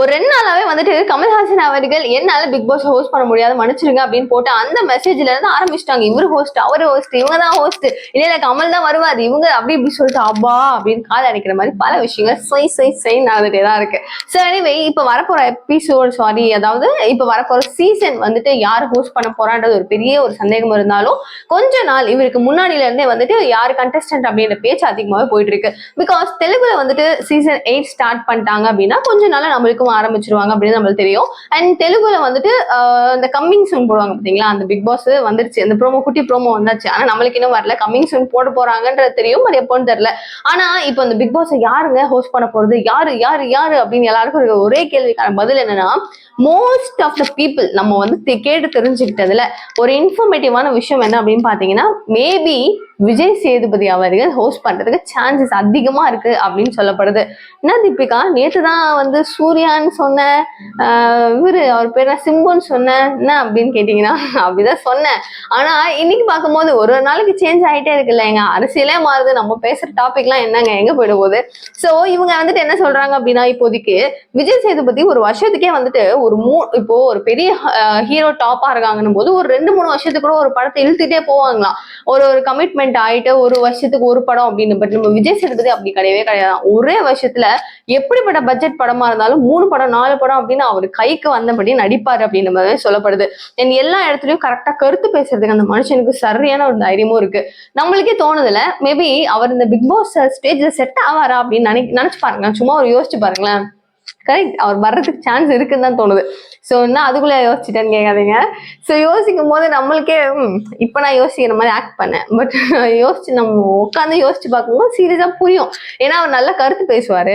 ஒரு ரெண்டு நாளாவே வந்துட்டு கமல்ஹாசன் அவர்கள் என்னால பிக் பாஸ் ஹோஸ்ட் பண்ண முடியாது மன்னிச்சிருங்க அப்படின்னு போட்டு அந்த மெசேஜ்ல இருந்து ஆரம்பிச்சிட்டாங்க. இவர் ஹோஸ்ட் அவர் ஹோஸ்ட் இவங்க தான் ஹோஸ்ட் இல்ல இல்ல கமல் தான் வருவார். இவங்க அப்படி இப்படி சொல்லிட்டு அப்பா அப்படின்னு கால் அடிக்கிற மாதிரி பல விஷயங்கள் சை சை சை நடந்துட்டே தான் இருக்கு. ஸோ எனிவே இப்ப வரப்போற எபிசோட் சாரி அதாவது இப்ப வரப்போற சீசன் வந்துட்டு யார் ஹோஸ்ட் பண்ண போறான்றது ஒரு பெரிய ஒரு சந்தேகம் இருந்தாலும் கொஞ்ச நாள் இவருக்கு முன்னாடில இருந்தே வந்துட்டு யார் கண்டஸ்டன்ட் அப்படின்ற பேச்சு அதிகமாகவே போயிட்டு இருக்கு. பிகாஸ் தெலுங்குல வந்துட்டு சீசன் எயிட் ஸ்டார்ட் பண்ணிட்டாங்க அப்படின்னா கொஞ்ச நாள் பக்கம் ஆரம்பிச்சிருவாங்க அப்படின்னு நம்மளுக்கு தெரியும். அண்ட் தெலுங்குல வந்துட்டு இந்த கம்மிங் சூன் போடுவாங்க பாத்தீங்களா? அந்த பிக் பாஸ் வந்துருச்சு. அந்த ப்ரோமோ குட்டி ப்ரோமோ வந்தாச்சு. ஆனா நம்மளுக்கு இன்னும் வரல. கம்மிங் சூன் போட போறாங்கன்றது தெரியும் பட் எப்போன்னு தெரியல. ஆனா இப்போ அந்த பிக் பாஸ் யாருங்க ஹோஸ்ட் பண்ண போறது? யாரு யாரு யாரு? அப்படின்னு எல்லாருக்கும் ஒரே கேள்விக்கான பதில் என்னன்னா மோஸ்ட் ஆஃப் த பீப்புள் நம்ம வந்து கேட்டு தெரிஞ்சுக்கிட்டதுல ஒரு இன்ஃபர்மேட்டிவான விஷயம் என்ன அப்படின்னு பாத்தீங்கன்னா மேபி விஜய் சேதுபதி அவர்கள் ஹோஸ்ட் பண்றதுக்கு சான்சஸ் அதிகமா இருக்கு அப்படின்னு சொல்லப்படுது. என்ன தீபிகா? நேற்று தான் வந்து சூர்யான்னு சொன்ன இவரு அவர் பேர் என்ன? சிம்புன்னு சொன்னேன் என்ன அப்படின்னு கேட்டீங்கன்னா அப்படிதான் சொன்னேன். ஆனா இன்னைக்கு பார்க்கும்போது ஒரு ஒரு நாளைக்கு சேஞ்ச் ஆகிட்டே இருக்குல்ல எங்க அரசியலே மாறுது. நம்ம பேசுற டாபிக்லாம் என்னங்க எங்க போயிடும் போது ஸோ இவங்க வந்துட்டு என்ன சொல்றாங்க அப்படின்னா இப்போதைக்கு விஜய் சேதுபதி ஒரு வருஷத்துக்கே வந்துட்டு ஒரு மூ இப்போ ஒரு பெரிய ஹீரோ டாப்பா இருக்காங்கன்னும் போது ஒரு ரெண்டு மூணு வருஷத்துக்கு கூட ஒரு படத்தை இழுத்துட்டே போவாங்களாம். ஒரு ஒரு கமிட்மெண்ட் ஆயிட்டு ஒரு வருஷத்துக்கு ஒரு படம் அப்படின்னு பட் நம்ம விஜய் சேதுபதி அப்படி கிடையவே கிடையாது. ஒரே வருஷத்துல எப்படிப்பட்ட பட்ஜெட் படமா இருந்தாலும் மூணு படம் நாலு படம் அப்படின்னு அவர் கைக்கு வந்தபடி நடிப்பாரு அப்படின்னு மாதிரி சொல்லப்படுது. என் எல்லா இடத்துலயும் கரெக்டா கருத்து பேசுறதுக்கு அந்த மனுஷனுக்கு சரியான ஒரு தைரியமும் இருக்கு. நம்மளுக்கே தோணுதுல மேபி அவர் இந்த பிக் பாஸ் ஸ்டேஜ்ல செட் ஆவாரா அப்படின்னு நினை நினைச்சு பாருங்க சும்மா ஒரு யோசிச்சு பாருங்களேன். கரெக்ட் அவர் வர்றதுக்கு சான்ஸ் இருக்குன்னு தான் தோணுது. ஸோ என்ன அதுக்குள்ள யோசிச்சுட்டேன்னு கேட்காதீங்க. ஸோ யோசிக்கும் போது நம்மளுக்கே இப்போ நான் யோசிக்கிற மாதிரி ஆக்ட் பண்ணேன். பட் யோசிச்சு நம்ம உட்காந்து யோசிச்சு பார்க்கும்போது சீரியஸாக புரியும். ஏன்னா அவர் நல்ல கருத்து பேசுவார்.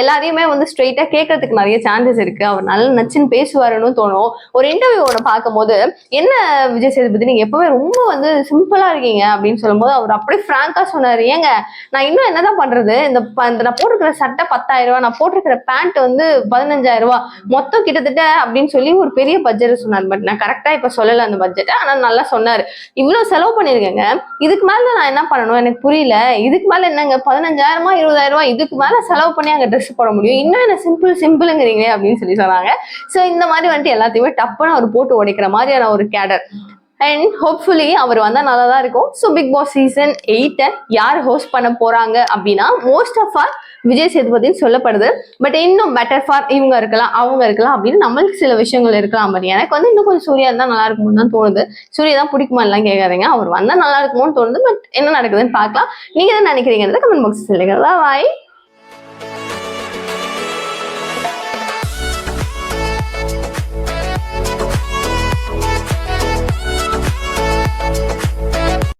எல்லாரையுமே வந்து ஸ்ட்ரெயிட்டாக கேட்கறதுக்கு நிறைய சான்சஸ் இருக்குது அவர் நல்ல நச்சுன்னு பேசுவாருன்னு தோணும். ஒரு இன்டர்வியூ ஒன்று பார்க்கும்போது என்ன விஜய் சேதுபதி நீங்கள் எப்போவுமே ரொம்ப வந்து சிம்பிளாக இருக்கீங்க அப்படின்னு சொல்லும்போது அவர் அப்படியே ஃப்ராங்காக சொன்னார். ஏங்க நான் இன்னும் என்னதான் பண்ணுறது இந்த இந்த நான் போட்டிருக்கிற சட்டை பத்தாயிரம் ரூபாய் நான் போட்டிருக்கிற பேண்ட் வந்து பதினஞ்சாயிரம் ரூபாய் மொத்தம் கிட்டத்தட்ட அப்படின்னு சொல்லி ஒரு பெரிய பட்ஜெட் சொன்னார். பட் நான் கரெக்டா இப்ப சொல்லல அந்த பட்ஜெட்டை ஆனா நல்லா சொன்னாரு. இவ்வளவு செலவு பண்ணிருக்கேங்க. இதுக்கு மேல நான் என்ன பண்ணணும்? எனக்கு புரியல. இதுக்கு மேல என்னங்க? பதினஞ்சாயிரமா இருபதாயிரம் ரூபாய் இதுக்கு மேல செலவு பண்ணி அங்க ட்ரெஸ் போட முடியும்? இன்னும் என்ன சிம்பிள் சிம்பிளுங்கிறீங்களே அப்படின்னு சொல்லி சொன்னாங்க. சோ இந்த மாதிரி வந்துட்டு எல்லாத்தையுமே டப்புன்னு அவர் போட்டு உடைக்கிற மாதிரியான ஒரு கேடர் அண்ட் ஹோப்ஃபுல்லி அவர் வந்தால் நல்லா தான் இருக்கும் ஸோ பிக் பாஸ் சீசன் எயிட்டை யார் ஹோஸ்ட் பண்ண போகிறாங்க அப்படின்னா மோஸ்ட் ஆஃப் ஆர் விஜய் சேதுபதினு சொல்லப்படுது. பட் இன்னும் பெட்டர் ஃபார் இவங்க இருக்கலாம் அவங்க இருக்கலாம் அப்படின்னு நம்மளுக்கு சில விஷயங்கள் இருக்கலாம் பட் எனக்கு வந்து இன்னும் கொஞ்சம் சூர்யா இருந்தால் நல்லா இருக்கும்னு தான் தோணுது. சூர்யா தான் பிடிக்குமா எல்லாம் கேட்காதீங்க. அவர் வந்தால் நல்லா இருக்குமோன்னு தோணுது பட் என்ன நடக்குதுன்னு பார்க்கலாம். நீங்கள் என்ன நினைக்கிறீங்க கமெண்ட் பாக்ஸ் சொல்லுங்க. பாய்